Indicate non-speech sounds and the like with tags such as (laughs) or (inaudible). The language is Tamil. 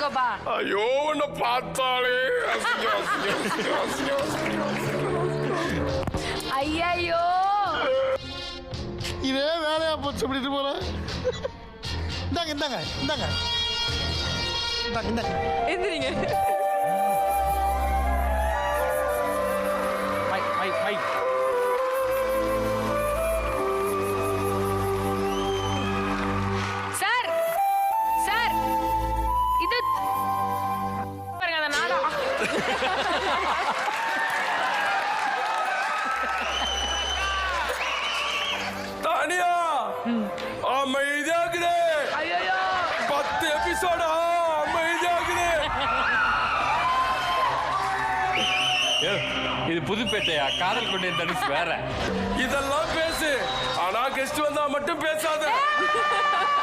வச்சிருக்கோப்பா ஐயோ உன்னை பார்த்தாலே. ஐயையோ. இதே வேலையா போச்சு அப்படிட்டு போறேன். இந்தாங்க இந்தாங்க இந்தாங்க. இந்தாங்க இந்தாங்க. எந்திரிங்க. (laughs) தானியா அமைதியாக்குது ஐயோ பத்து எபிசோடா அமைதியாக்குது இது புதுப்பேட்டையா? காதல் கொண்டே தனுஷ் வேற. இதெல்லாம் பேசு. ஆனா கெஸ்ட் வந்தா மட்டும் பேசாத. (laughs)